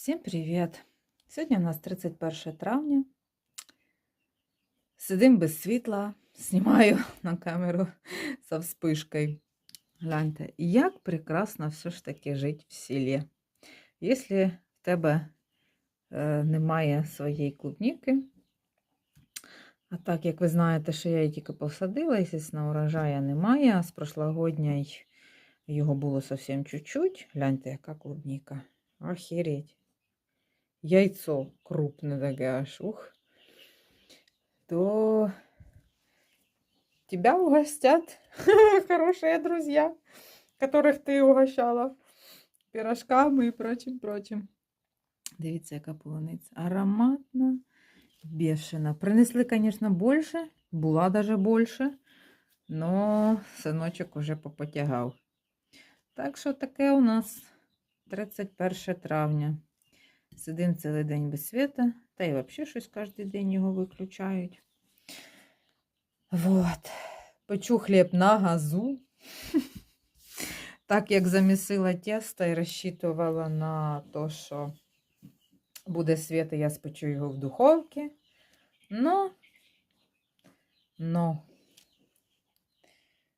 Всім привіт! Сьогодні у нас 31 травня. Сидим без світла, знімаю на камеру со вспишкою. Гляньте, як прекрасно все ж таки жити в селі. Якщо в тебе е, немає своєї клубніки, а так як ви знаєте, що я її тільки посадила, звісно, урожаю немає, а з прошлогодньої його було зовсім чуть-чуть. Гляньте, яка клубніка. Охереть. Яйцо крупне таке аж, ух. То тебя угостят хорошие друзья, которых ти угощала пирожками і прочим, прочим. Дивіться, яка полуниця. Ароматна, бешена. Принесли, звісно, більше, була даже більше, но синочок уже попотягав. Так що таке у нас 31 травня. Сидим цілий день без світа, та й взагалі щось кожен день його виключають. Вот. Печу хліб на газу. Так як замісила тесто і розчитувала на те, що буде світ, і я спечу його в духовці. Но, но,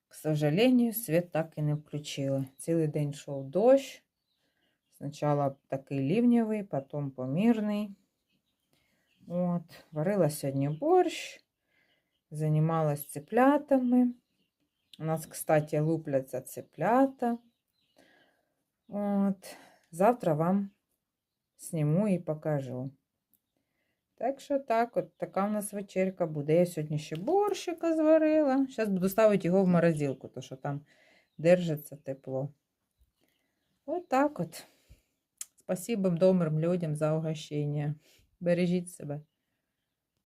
к сожалению, світ так і не включили. Цілий день йшов дощ. Спочатку такий лівнєвий, потім помірний. От, варила сьогодні борщ, займалась цыплятами. У нас, кстати, лупляться цыплята. От, завтра вам зніму і покажу. Так що так, от така у нас вечерка буде. Я сьогодні ще борщика зварила. Зараз буду ставити його в морозилку, тому що там держиться тепло. От так от. Спасибо добрым людям за угощение. Бережіть себе.